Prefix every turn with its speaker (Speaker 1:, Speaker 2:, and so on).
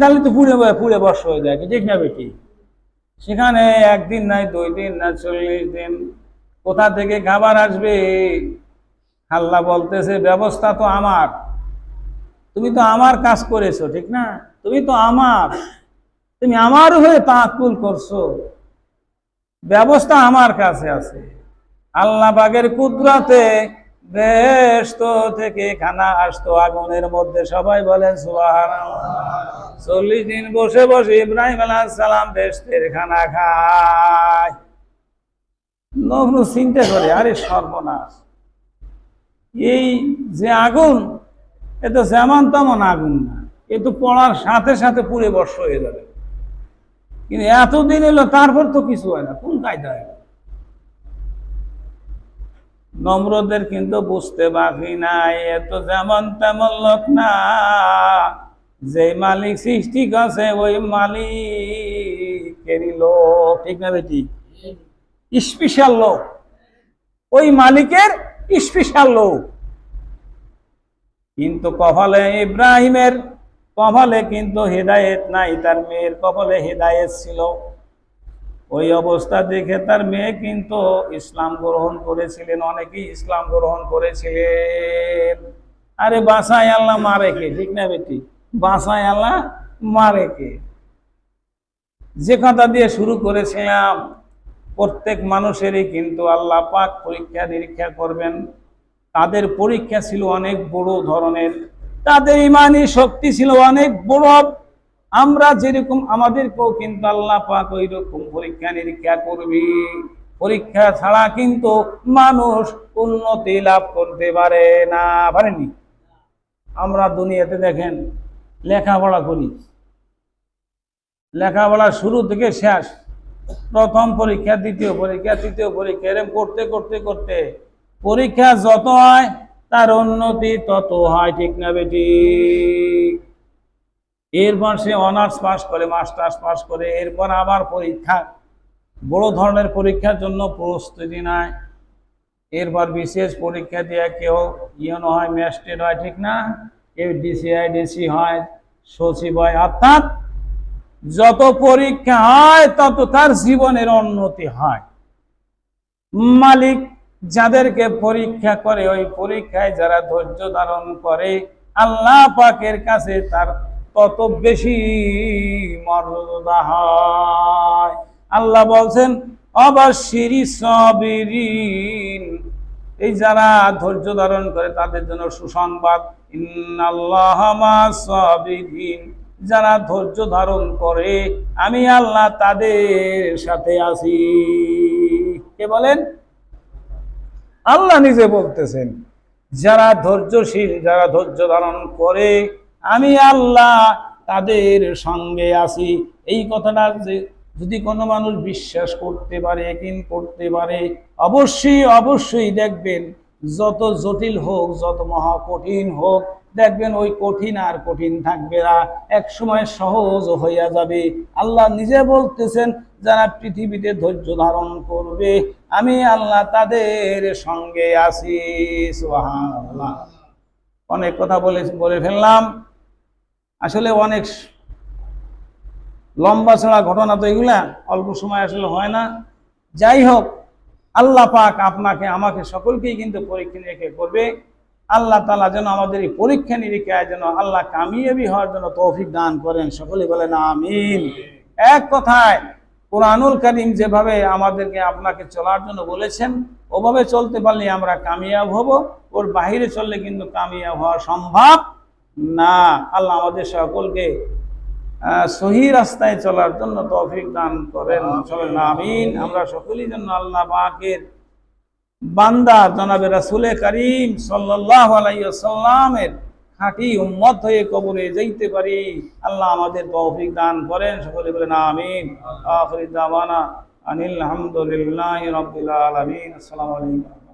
Speaker 1: তাহলে তো পুড়ে পুড়ে বর্ষ হয়ে যায়। ঠিক না বেটি? সেখানে একদিন নাই দুই দিন না, চল্লিশ দিন কোথা থেকে খাবার আসবে? আল্লাহ বলতেছে, ব্যবস্থা তো আমার। তুমি তো আমার কাজ করেছ, ঠিক না? তুমি তো আমার। তুমি আমার হয়ে তাকুল করছ। ব্যবস্থা আমার কাছে আছে। আল্লাহ বাগের কুদরাতে বেষ্ট থেকে খানা আসতো আগুনের মধ্যে। সবাই বলেন সুবাহান চল্লিশ দিন বসে বসে ইব্রাহিম আলাহ সালাম বেস্তের খানা খায়। নগ্ন চিন্তা করে, আরে সর্বনাশ। এই যে আগুন, এ তো যেমন তেমন আগুন না। এ তো পড়ার সাথে সাথে পুড়ে বর্ষ হয়ে যাবে। কিন্তু এতদিন এলো, তারপর তো কিছু হয় না। কোন কায়দা হয় নম্রদের কিন্তু বুঝতে বাকি নাই। এত যেমন তেমন লোক না। যে মালিক সৃষ্টি করছে, ওই মালিকেরই লোক। ঠিক না বেটি? স্পেশাল লোক। ওই মালিকের স্পেশাল লোক। কিন্তু কপালে ইব্রাহিমের, কপালে কিন্তু হেদায়েত নাই। তার মেয়ের কপালে হেদায়েত ছিল। ওই অবস্থা দেখে তার মেয়ে কিন্তু ইসলাম গ্রহণ করেছিলেন, অনেকেই ইসলাম গ্রহণ করেছিলেন। আরে বাসায় আল্লাহ মারে কে? ঠিক না বেটি? বাসায় আল্লাহ মারে কে? যে কথা দিয়ে শুরু করেছিলাম, প্রত্যেক মানুষেরই কিন্তু আল্লাহ পাক পরীক্ষা নিরীক্ষা করবেন। তাদের পরীক্ষা ছিল অনেক বড় ধরনের, তাদের ইমানি শক্তি ছিল অনেক বড়। আমরা যেরকম আমাদেরকেও কিন্তু আল্লাহ পাক ওই রকম পরীক্ষা নিরীক্ষা করবি। পরীক্ষা ছাড়া কিন্তু মানুষ উন্নতি লাভ করতে পারে না, পারেনি। আমরা দুনিয়াতে দেখেন, লেখাপড়া করি। লেখাপড়া শুরু থেকে শেষ, প্রথম পরীক্ষা, দ্বিতীয় পরীক্ষা, তৃতীয় পরীক্ষা এরকম করতে করতে করতে পরীক্ষা যত হয়, তার উন্নতি তত হয়, ঠিক না বেটি? এরপর সে অনার্স পাস করে মাস্টার্স পাস করে, এরপর আবার পরীক্ষা। বড় ধরনের পরীক্ষার জন্য প্রস্তুতি নেয়। এরপর বিশেষ পরীক্ষা দিয়ে কেউ ইয়নো হয় ম্যাস্টেড হয়, ঠিক না? কেউ ডিসিআই ডিসি হয় সচিব হয় অর্থাৎ যত পরীক্ষা হয়, তত তার জীবনের উন্নতি হয়। মালিক যাদেরকে পরীক্ষা করে, ওই পরীক্ষায় যারা ধৈর্য ধারণ করে, আল্লাহ পাকের কাছে তার তত বেশি মর্যাদা হয় আল্লাহ বলছেন, অবশ্যই সবিরিন। এই যারা ধৈর্য ধারণ করে তাদের জন্য সুসংবাদ সাবিরিন। যারা ধৈর্য ধারণ করে, আমি আল্লাহ তাদের সাথে আছি। কে বলেন? আল্লাহ নিজে বলতেছেন, যারা ধৈর্যশীল, যারা ধৈর্য ধারণ করে আমি আল্লাহ তাদের সঙ্গে আছি। এই কথাটা যে যদি কোনো মানুষ বিশ্বাস করতে পারে কিন করতে পারে, অবশ্যই অবশ্যই দেখবেন যত জটিল হোক, যত মহা কঠিন হোক, দেখবেন ওই কঠিন আর কঠিন থাকবে না। এক সময় সহজ হইয়া যাবে। আল্লাহ নিজে বলতেছেন, যারা পৃথিবীতে ধৈর্য ধারণ করবে, আমি আল্লাহ তাদের সঙ্গে আছি। অনেক কথা বলে বলে ফেললাম। আসলে অনেক লম্বা ছাড়া ঘটনা তো এগুলা, অল্প সময় আসলে হয় না। যাই হোক, আল্লাহ পাক আপনাকে, আমাকে সকলকেই কিন্তু পরীক্ষা নিরীক্ষা করবে। আল্লাহ তালা যেন আমাদের এই পরীক্ষা নিরীক্ষায় যেন আল্লাহ কামিয়াবি হওয়ার জন্য তৌফিক দান করেন। সকলে বলেন আমিন। এক কথায়, কোরআনুল করিম যেভাবে আমাদেরকে আপনাকে চলার জন্য বলেছেন, ওভাবে চলতে পারলে আমরা কামিয়াব হব। ওর বাহিরে চললে কিন্তু কামিয়াব হওয়া সম্ভব। না আল্লাহ আমাদের সকলকে সহি রাস্তায় চলার জন্য তৌফিক দান করেন সবাই আমিন। আমরা সকলেই জন্য আল্লাহ পাকের বান্দা জনাবে রাসুলে করিম সাল্লাহ আলাইসাল্লামের খাঁটি উম্মত হয়ে কবরে যাইতে পারি। আল্লাহ আমাদের তৌফিক দান করেন সকলে বলেন আমিন। দাওয়ানা আনিল হামদুলিল্লাহি রাব্বিল আলামিন। আসসালামু আলাইকুম।